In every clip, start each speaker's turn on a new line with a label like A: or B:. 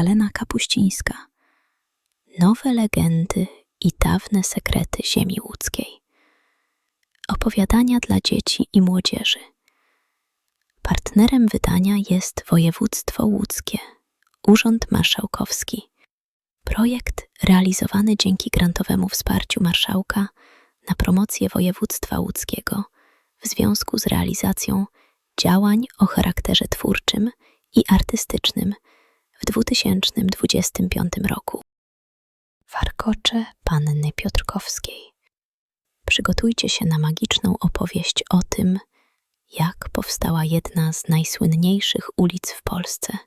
A: Magdalena Kapuścińska. Nowe legendy i dawne sekrety ziemi łódzkiej. Opowiadania dla dzieci i młodzieży. Partnerem wydania jest Województwo Łódzkie, Urząd Marszałkowski. Projekt realizowany dzięki grantowemu wsparciu marszałka na promocję województwa łódzkiego w związku z realizacją działań o charakterze twórczym i artystycznym w 2025 roku. Warkocze Panny Piotrkowskiej. Przygotujcie się na magiczną opowieść o tym, jak powstała jedna z najsłynniejszych ulic w Polsce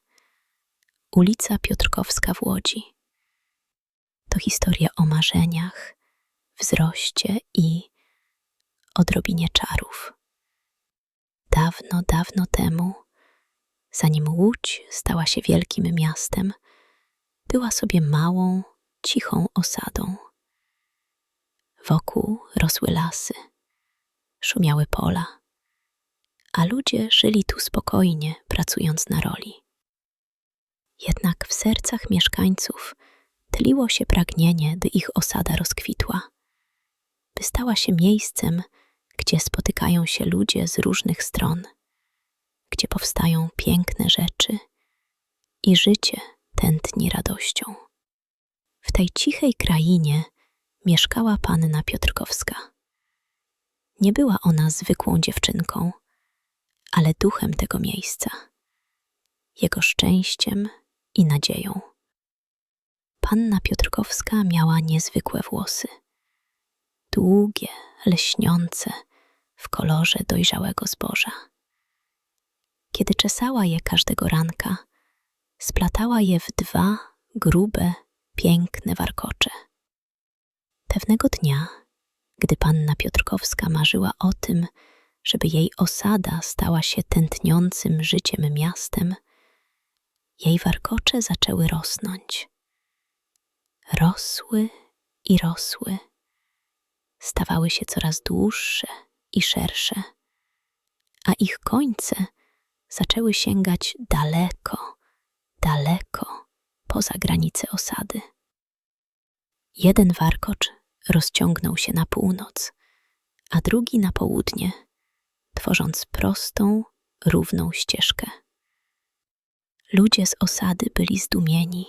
A: ulica Piotrkowska w Łodzi. To historia o marzeniach, wzroście i odrobinie czarów. Dawno, dawno temu, zanim Łódź stała się wielkim miastem, była sobie małą, cichą osadą. Wokół rosły lasy, szumiały pola, a ludzie żyli tu spokojnie, pracując na roli. Jednak w sercach mieszkańców tliło się pragnienie, by ich osada rozkwitła, by stała się miejscem, gdzie spotykają się ludzie z różnych stron, gdzie powstają piękne rzeczy i życie tętni radością. W tej cichej krainie mieszkała panna Piotrkowska. Nie była ona zwykłą dziewczynką, ale duchem tego miejsca, jego szczęściem i nadzieją. Panna Piotrkowska miała niezwykłe włosy. Długie, leśniące, w kolorze dojrzałego zboża. Kiedy czesała je każdego ranka, splatała je w dwa grube, piękne warkocze. Pewnego dnia, gdy panna Piotrkowska marzyła o tym, żeby jej osada stała się tętniącym życiem miastem, jej warkocze zaczęły rosnąć. Rosły i rosły. Stawały się coraz dłuższe i szersze, a ich końce zaczęły sięgać daleko, daleko poza granice osady. Jeden warkocz rozciągnął się na północ, a drugi na południe, tworząc prostą, równą ścieżkę. Ludzie z osady byli zdumieni.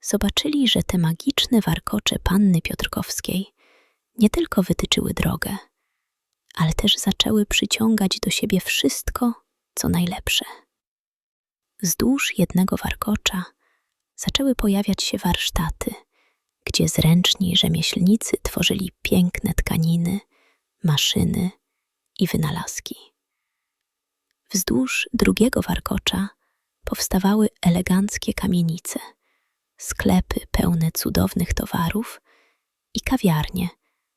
A: Zobaczyli, że te magiczne warkocze panny Piotrkowskiej nie tylko wytyczyły drogę, ale też zaczęły przyciągać do siebie wszystko, co najlepsze. Wzdłuż jednego warkocza zaczęły pojawiać się warsztaty, gdzie zręczni rzemieślnicy tworzyli piękne tkaniny, maszyny i wynalazki. Wzdłuż drugiego warkocza powstawały eleganckie kamienice, sklepy pełne cudownych towarów i kawiarnie,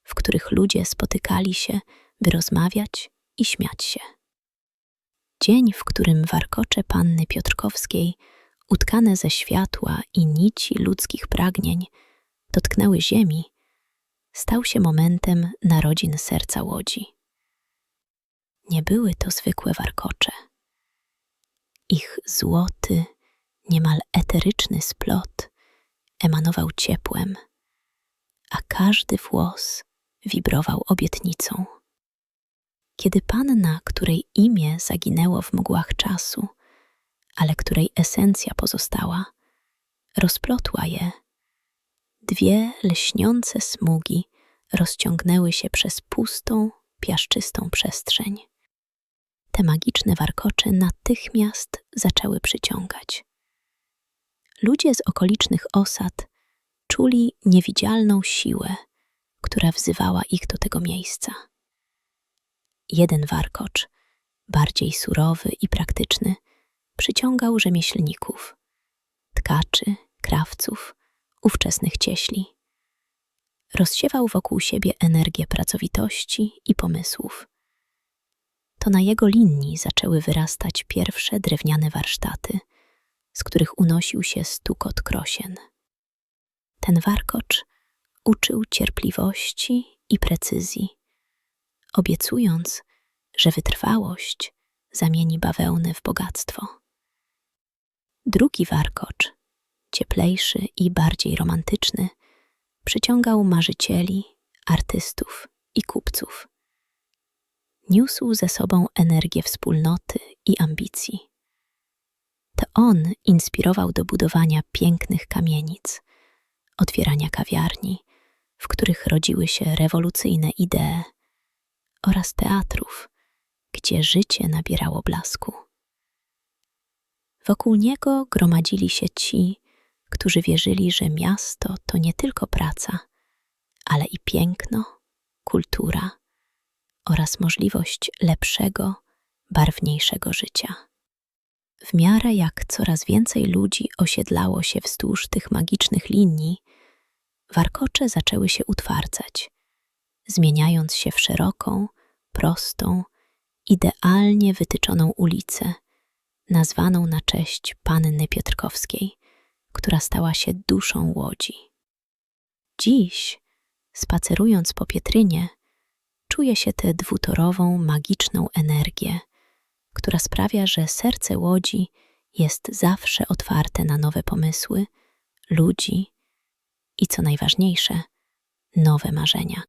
A: w których ludzie spotykali się, by rozmawiać i śmiać się. Dzień, w którym warkocze panny Piotrkowskiej, utkane ze światła i nici ludzkich pragnień, dotknęły ziemi, stał się momentem narodzin serca łodzi. Nie były to zwykłe warkocze. Ich złoty, niemal eteryczny splot emanował ciepłem, a każdy włos wibrował obietnicą. Kiedy panna, której imię zaginęło w mgłach czasu, ale której esencja pozostała, rozplotła je, dwie lśniące smugi rozciągnęły się przez pustą, piaszczystą przestrzeń. Te magiczne warkocze natychmiast zaczęły przyciągać. Ludzie z okolicznych osad czuli niewidzialną siłę, która wzywała ich do tego miejsca. Jeden warkocz, bardziej surowy i praktyczny, przyciągał rzemieślników, tkaczy, krawców, ówczesnych cieśli. Rozsiewał wokół siebie energię pracowitości i pomysłów. To na jego linii zaczęły wyrastać pierwsze drewniane warsztaty, z których unosił się stukot krosien. Ten warkocz uczył cierpliwości i precyzji, obiecując, że wytrwałość zamieni bawełnę w bogactwo. Drugi warkocz, cieplejszy i bardziej romantyczny, przyciągał marzycieli, artystów i kupców. Niósł ze sobą energię wspólnoty i ambicji. To on inspirował do budowania pięknych kamienic, otwierania kawiarni, w których rodziły się rewolucyjne idee, oraz teatrów, gdzie życie nabierało blasku. Wokół niego gromadzili się ci, którzy wierzyli, że miasto to nie tylko praca, ale i piękno, kultura oraz możliwość lepszego, barwniejszego życia. W miarę jak coraz więcej ludzi osiedlało się wzdłuż tych magicznych linii, warkocze zaczęły się utwardzać, zmieniając się w szeroką, prostą, idealnie wytyczoną ulicę, nazwaną na cześć panny Piotrkowskiej, która stała się duszą łodzi. Dziś, spacerując po Pietrynie, czuje się tę dwutorową, magiczną energię, która sprawia, że serce łodzi jest zawsze otwarte na nowe pomysły, ludzi i co najważniejsze, nowe marzenia.